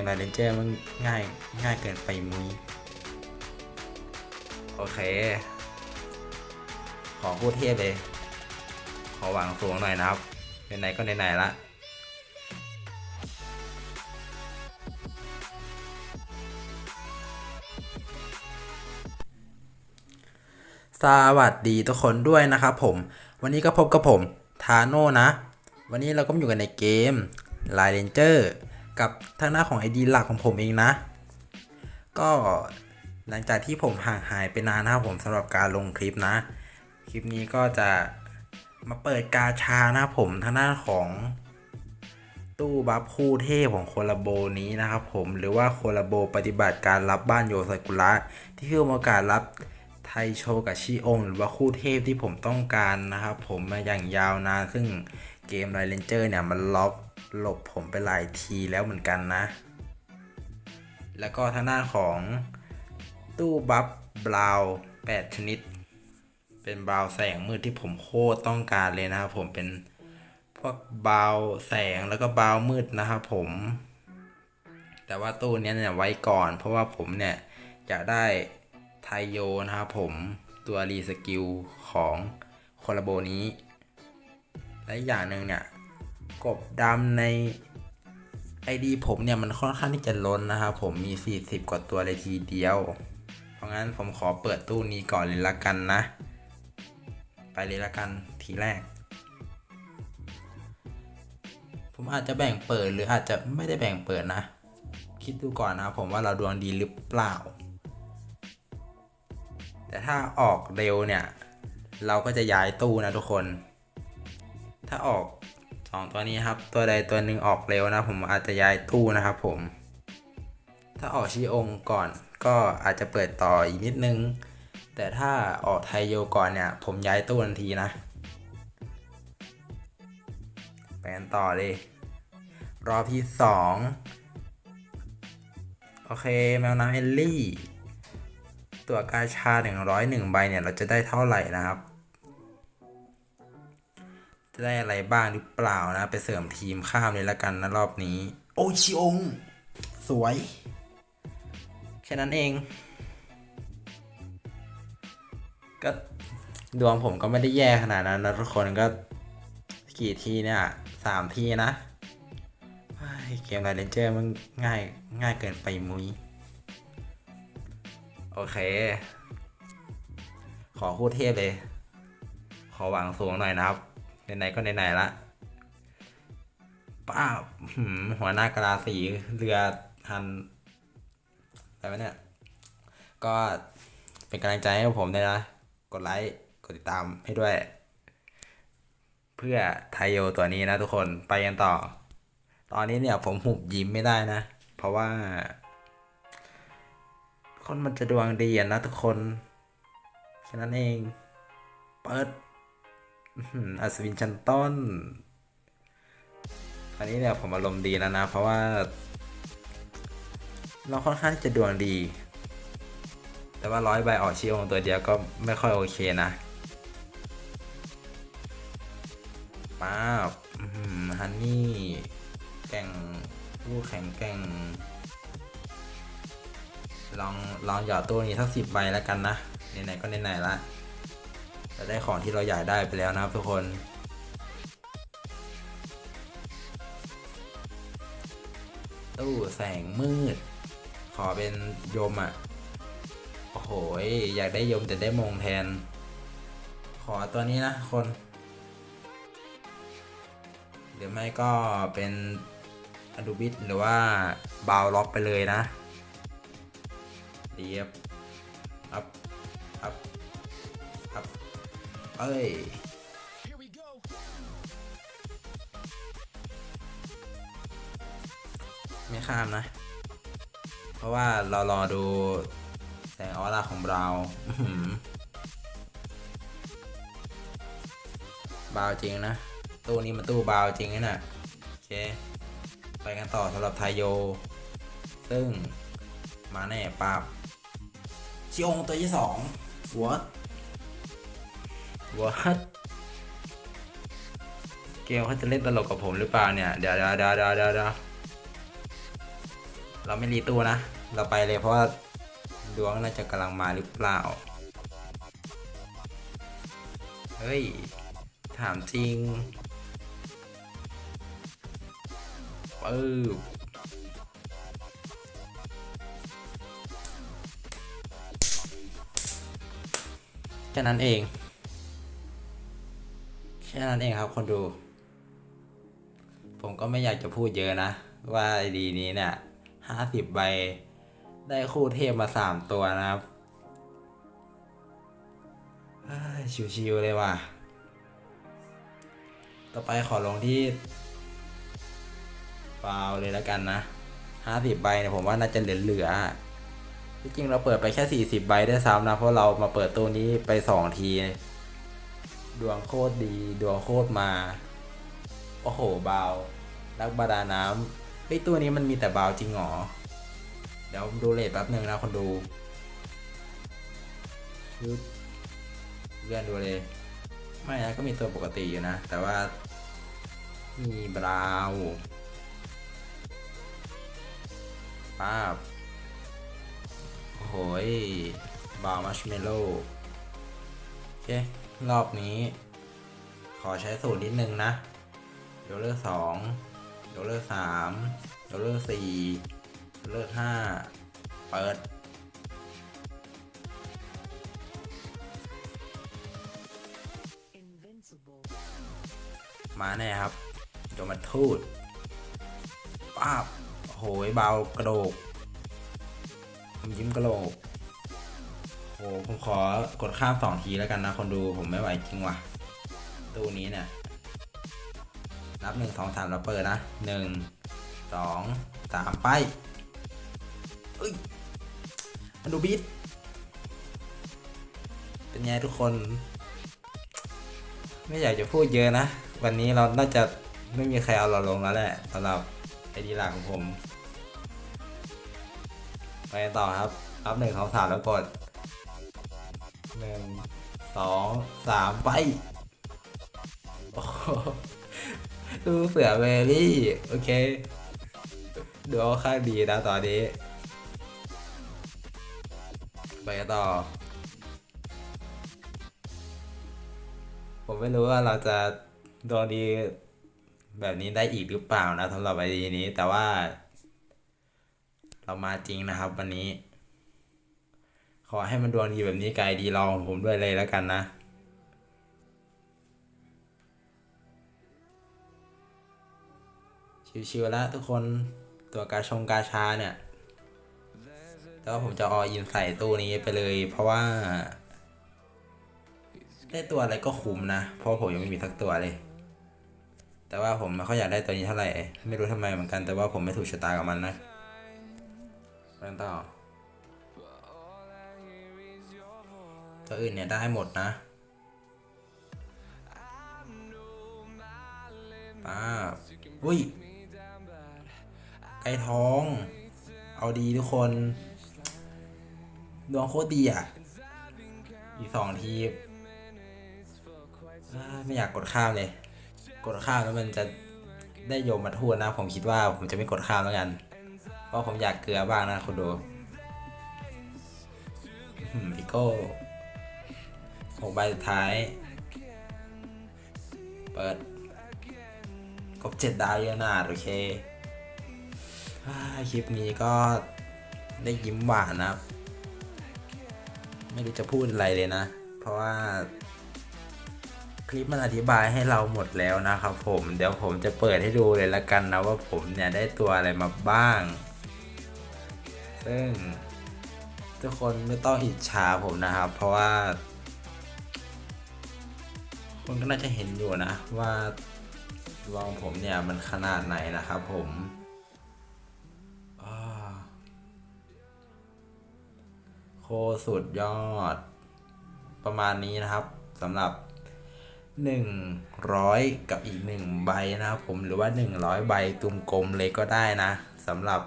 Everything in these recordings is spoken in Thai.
มไรเลนเจอร์มันง่ายง่ายเกินไปมุ้ยโอเค ขอพูดเทพเลย ขอหวังสูงหน่อยนะครับไหนๆก็ไหนๆละสวัสดีทุกคนด้วยนะครับผม วันนี้ก็พบกับผม ทาโน่นะ วันนี้เราก็อยู่กันในเกม l i เ e นเจอร์ กับทางหน้าของ ID หลักของผมเองนะ ก็หลังจากที่ผมห่างหายไปนานนะครับผมสำหรับการลงคลิปนะ คลิปนี้ก็จะมาเปิดกาชานะผมทางหน้าของตู้บัฟคู่เทพของโคลาโบนี้นะครับผมหรือว่าโคลาโบปฏิบัติการรับบ้านโยซากุระที่คือโอกาสรับไทโชกับชิองหรือว่าคู่เทพที่ผมต้องการนะครับผมมาอย่างยาวนานซึ่งเกมไรเลนเจอร์เนี่ยมันล็อก หลบผมไปหลายทีแล้วเหมือนกันนะ แล้วก็ทางด้านของตู้บัฟบราว8ชนิด เป็นบราวแสงมืดที่ผมโคตรต้องการเลยนะครับผมเป็นพวกบราวแสงแล้วก็บราวมืดนะครับผม แต่ว่าตู้นี้เนี่ยไว้ก่อน เพราะว่าผมเนี่ยจะได้ไทโยนะครับผมตัวรีสกิลของคอลโบนี้ และอย่างหนึ่งเนี่ย กบดำใน ID ผมเนี่ยมันค่อนข้างที่จะล้นนะครับผมมี 40 กว่าตัวเลยทีเดียว เพราะงั้นผมขอเปิดตู้นี้ก่อนเลยละกันนะ ไปเลยละกันทีแรก ผมอาจจะแบ่งเปิดหรืออาจจะไม่ได้แบ่งเปิดนะ คิดดูก่อนนะผมว่าเราดวงดีหรือเปล่า แต่ถ้าออกเร็วเนี่ย เราก็จะย้ายตู้นะทุกคน ถ้าออก สองตัวนี้ครับ ตัวใดตัวหนึ่งออกเร็วนะ ผมอาจจะย้ายตู้นะครับผม ถ้าออกชีองก่อนก็อาจจะเปิดต่ออีกนิดนึง แต่ถ้าออกไทโยก่อนเนี่ย ผมย้ายตู้ทันทีนะไปกันต่อเลย รอบที่สองโอเค แมวน้ำเอลลี่ ตัวกาชา 101 ใบเนี่ย เราจะได้เท่าไหร่นะครับ จะได้อะไรบ้างหรือเปล่านะ ไปเสริมทีมข้ามเลยละกันนะรอบนี้ โอชิองสวย แค่นั้นเอง ก็ดวงผมก็ไม่ได้แย่ขนาดนั้นนะทุกคนก็กี่ทีเนี่ยสามทีนะเฮ้ยเกมไรเลนเจอร์มันง่ายง่ายเกินไปมุ้ยโอเค ขอคู่เทพเลย ขอหวังสูงหน่อยนะครับ ไหนๆก็ไหนๆละป้าหัวหน้ากะลาสีเรือทันอะไรวะเนี่ย ก็เป็นกำลังใจให้ผมด้วยนะ กดไลค์ กดติดตามให้ด้วย เพื่อไทโยตัวนี้นะทุกคนไปกันต่อ ตอนนี้เนี่ยผมหุบยิ้มไม่ได้นะ เพราะว่า คนมันจะดวงดีนะทุกคน แค่นั้นเอง เปิด อัศวินชั้นต้น อันนี้เนี่ยผมอารมณ์ดีแล้วนะ เพราะว่า เราค่อนข้างจะดวงดี แต่ว่าร้อยใบออกชีองตัวเดียวก็ไม่ค่อยโอเคนะป้าบฮันนี่แก่งผู้แข็งแก่ง ลองลองหยอดตู้นี้สักสิบใบแล้วกันนะไหนๆก็ไหนๆละ จะได้ของที่เราอยากได้ไปแล้วนะครับทุกคนตู้แสงมืด ขอเป็นยมอะ โอ้โห อยากได้ยมแต่ได้มงแทน ขอตัวนี้นะคน หรือไม่ก็เป็นอดูบิทหรือว่าบาวล็อกไปเลยนะเรียบอัพ ไม่ข้ามนะ เพราะว่าเรารอดูแสงออร่าของเราอื้อหือบาวจริงนะ ตู้นี้มันตู้บาวจริงนะน่ะโอเค ไปกันต่อสำหรับไทโย ซึ่งมาแน่ปาบชิองตัวที่สอง what what เกมเขาจะเล่นตลกกับผมหรือเปล่าเนี่ย เดี๋ยวเดี๋ยวเดี๋ยวเดี๋ยวเดี๋ยวเดี๋ยวเราไม่รีตัวนะ เราไปเลยเพราะว่าดวงน่าจะกำลังมาหรือเปล่า เฮ้ย ถามจริงปึ๊บแค่นั้นเอง ค่นั้นเองครับ คนดู ผมก็ไม่อยากจะพูดเยอะนะ ว่าไอดีนี้เนี่ยห้าสิบใบ ได้คู่เทพมาสามตัวนะครับชิวๆเลยว่ะ ต่อไปขอลงที่เปล่าเลยแล้วกันนะห้าสิบใบเนี่ยผมว่าน่าจะเหลือๆที่จริงเราเปิดไปแค่สี่สิบใบได้ซ้ำนะ เพราะเรามาเปิดตัวนี้ไปสองที ดวงโคตรดี ดวงโคตรมา โอ้โหเบาวนักบาดาน้ำเฮ้ยตัวนี้มันมีแต่เบาจริงเหรอ เดี๋ยวดูเลทแป๊บหนึ่งนะคนดูชึบเลื่อนดูเลย ไม่นะก็มีตัวปกติอยู่นะ แต่ว่า มีบราวป้าบโอ้โหยบาวมัชเมลโล่โอเค รอบนี้ ขอใช้สูตรนิดนึงนะโดลเลอร์สองโดลเลอร์สามโดลเลอร์สี่โดลเลอร์ห้าเปิดมาแน่ครับโยมาทูตป้าบโหยเบากระโดกยิ้มกระโหลก โหผมขอกดข้ามสองทีแล้วกันนะคนดูผมไม่ไหวจริงว่ะ ตู้นี้เนี่ย นับหนึ่งสองสามแล้วเปิดนะหนึ่งสองสามไปเอ้ยมาดูบีทเป็นไงทุกคน ไม่อยากจะพูดเยอะนะ วันนี้เราน่าจะไม่มีใครเอาเราลงแล้วแหละสำหรับไอดีหลักของผม ไปต่อครับนับหนึ่งสองสามแล้วกด หนึ่งสองสามไปดูเสือเวลี่ โอเค ดูเอาข้างดีนะตอนนี้ ไปต่อ ผมไม่รู้ว่าเราจะโดนดีแบบนี้ได้อีกหรือเปล่านะสำหรับไอดีนี้ แต่ว่า เรามาจริงนะครับวันนี้ ขอให้มันดวงดีแบบนี้ไกลดีรองผมด้วยเลยแล้วกันนะชิวๆแล้วทุกคนตัวกาชงกาชาเนี่ยแต่ว่าผมจะออินใส่ตู้นี้ไปเลย เพราะว่า ได้ตัวอะไรก็คุ้มนะ เพราะผมยังไม่มีสักตัวเลย แต่ว่าผมไม่ค่อยอยากได้ตัวนี้เท่าไหร่ ไม่รู้ทำไมเหมือนกันแต่ว่าผมไม่ถูกชะตากับมันนะไปกันต่อ ตัวอื่นเนี่ยได้หมดนะป้าอุ้ย ไก่ท้อง เอาดีทุกคน ดวงโคตรดีอะ อีกสองทีไม่อยากกดข้ามเลย กดข้ามแล้วมันจะได้โยมมาทูดนะ ผมคิดว่าผมจะไม่กดข้ามแล้วกัน เพราะผมอยากเกลือบ้างนะคุณดูอีโก้ กใบสุดท้าย เปิดกบเจ็ดดาวเยอะนาดโอเคคลิปนี้ก็ได้ยิ้มหวานนะครับ ไม่รู้จะพูดอะไรเลยนะ เพราะว่า คลิปมันอธิบายให้เราหมดแล้วนะครับผม เดี๋ยวผมจะเปิดให้ดูเลยละกันนะว่าผมเนี่ยได้ตัวอะไรมาบ้าง ซึ่งทุกคนไม่ต้องอิจฉาผมนะครับ เพราะว่า คนก็น่าจะเห็นอยู่นะว่าดวงผมเนี่ยมันขนาดไหนนะครับผมโคสุดยอด ประมาณนี้นะครับสำหรับ 100 กับอีก 1 ใบนะครับผมหรือว่า 100 ใบตุมกลมเลยก็ได้นะสำหรับ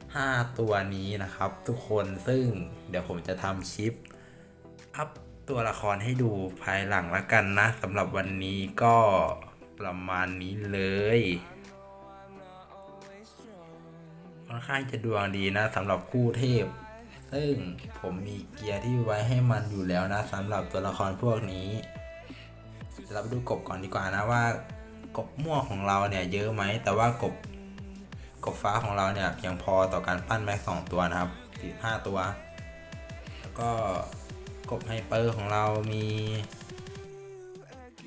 5 ตัวนี้นะครับ ทุกคนซึ่งเดี๋ยวผมจะทำคลิปอัพ ตัวละครให้ดูภายหลังละกันนะสำหรับวันนี้ก็ประมาณนี้เลยค่อนข้างจะดวงดีนะสำหรับคู่เทพ ซึ่งผมมีเกียร์ที่ไว้ให้มันอยู่แล้วนะสำหรับตัวละครพวกนี้เราไปดูกบก่อนดีกว่านะว่ากบม่วงของเราเนี่ยเยอะไหม แต่ว่ากบกบฟ้าของเราเนี่ยเพียงพอต่อการปั้นแม็กสองตัวนะครับสี่ห้าตัว แล้วก็ กบไฮเปอร์ของเรามี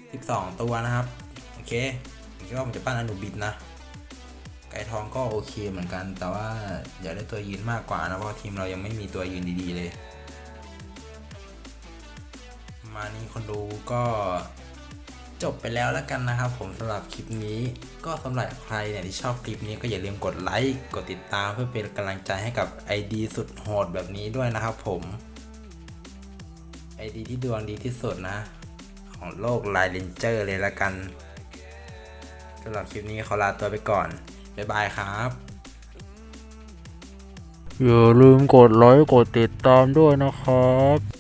12 ตัวนะครับ โอเคผมคิดว่าผมจะปั้นอนุบิดนะ ไก่ทองก็โอเคเหมือนกัน แต่ว่าอยากได้ตัวยืนมากกว่านะเพราะทีมเรายังไม่มีตัวยืนดีๆเลย มานี้คนดูก็จบไปแล้วแล้วกันนะครับ ผมสำหรับคลิปนี้ก็สำหรับใครเนี่ยที่ชอบคลิปนี้ก็อย่าลืมกดไลค์กดติดตามเพื่อเป็นกำลังใจให้กับ ID สุดโหดแบบนี้ด้วยนะครับผม ไอดีที่ดวงดีที่สุดนะ ของโลกไลเลนเจอร์เลยละกันสำหรับคลิปนี้ขอลาตัวไปก่อน บ๊ายบายครับอย่าลืมกดไลค์กดติดตามด้วยนะครับ